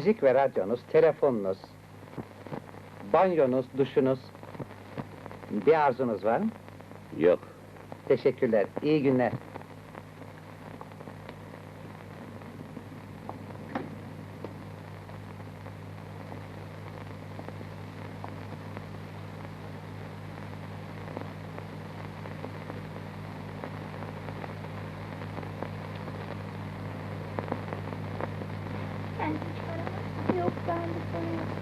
müzik ve radyonuz, telefonunuz, banyonuz, duşunuz. Bir arzunuz var mı? Yok. Teşekkürler, iyi günler. Sen hiç para Yok ben de para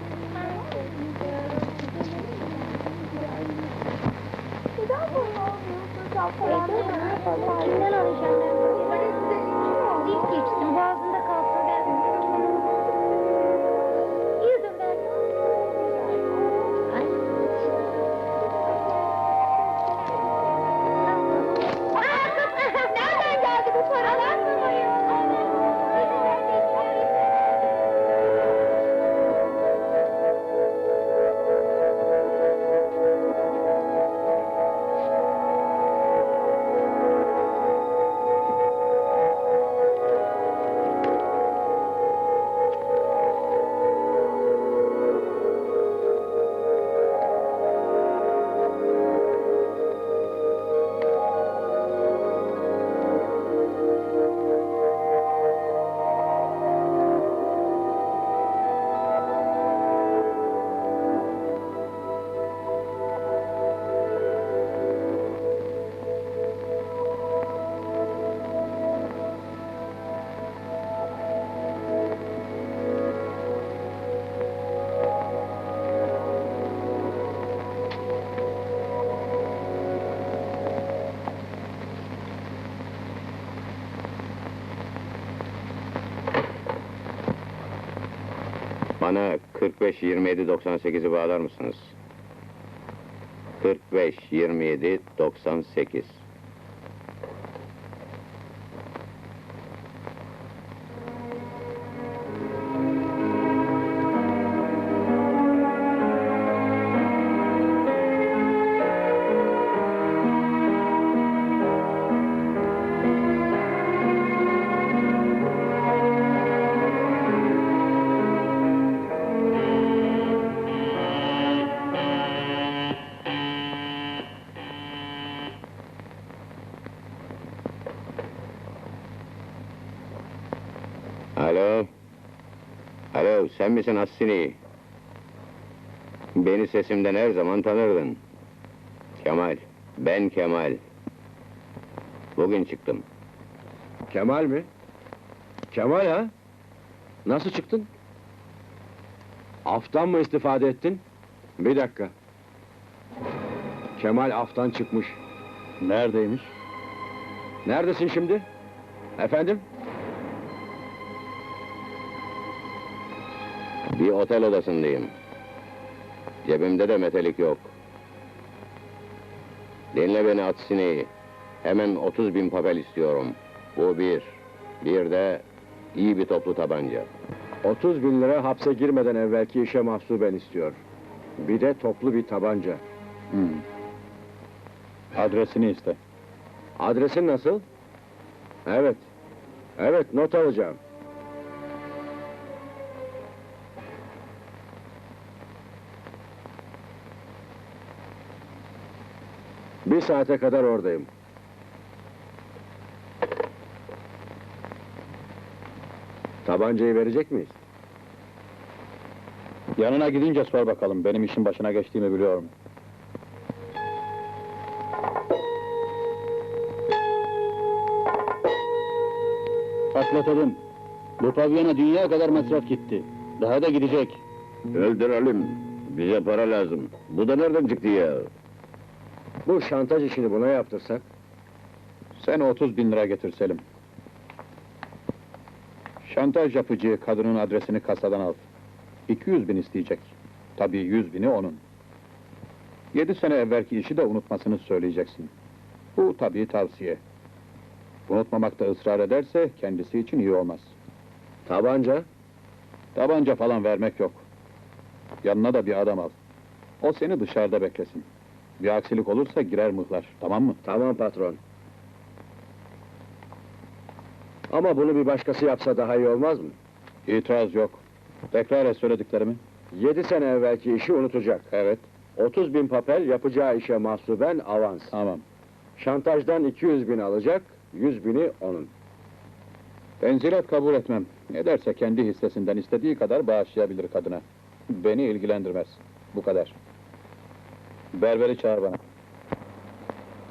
Neden bunu almıyorsun sen falan? Kimden alacağım ben? Para Bana 45 27 98'i bağlar mısınız? 45 27 98. Alo. Alo, sen misin Assini? Beni sesimden her zaman tanırdın. Kemal, ben Kemal. Bugün çıktım. Kemal mi? Kemal ha? Nasıl çıktın? Aftan mı istifade ettin? Bir dakika. Kemal aftan çıkmış. Neredeymiş? Neredesin şimdi? Efendim? Bir otel odasındayım. Cebimde de metelik yok. Dinle beni Atsini. Hemen 30 bin papel istiyorum. Bu bir. Bir de iyi bir toplu tabanca. 30 bin lira hapse girmeden evvelki işe mahsuben istiyor. Bir de toplu bir tabanca. Hmm. Adresini iste. Adresin nasıl? Evet. Evet, not alacağım. Bir saate kadar oradayım. Tabancayı verecek miyiz? Yanına gidince sor bakalım, benim işin başına geçtiğimi biliyor mu? Atlatalım. Bu pavyona dünya kadar masraf gitti. Daha da gidecek. Öldürelim. Bize para lazım. Bu da nereden çıktı ya? Bu şantaj işini buna yaptırsak, Sen 30 bin lira getir Selim. Şantaj yapıcı kadının adresini kasadan al. 200 bin isteyecek. Tabii 100 bini onun. Yedi sene evvelki işi de unutmasını söyleyeceksin. Bu tabii tavsiye. Unutmamakta ısrar ederse kendisi için iyi olmaz. tabanca, Tabanca falan vermek yok. Yanına da bir adam al. O seni dışarıda beklesin. Bir aksilik olursa girer mıhlar, tamam mı? tamam patron. Ama bunu bir başkası yapsa daha iyi olmaz mı? İtiraz yok. Tekrar et söylediklerimi. Yedi sene evvelki işi unutacak. Evet, 30 bin papel yapacağı işe mahsuben avans. tamam. Şantajdan 200 bin alacak, 100 bini onun. Tenzilat kabul etmem. Ne derse kendi hissesinden istediği kadar bağışlayabilir kadına. Beni ilgilendirmez. Bu kadar. Berberi çağır bana.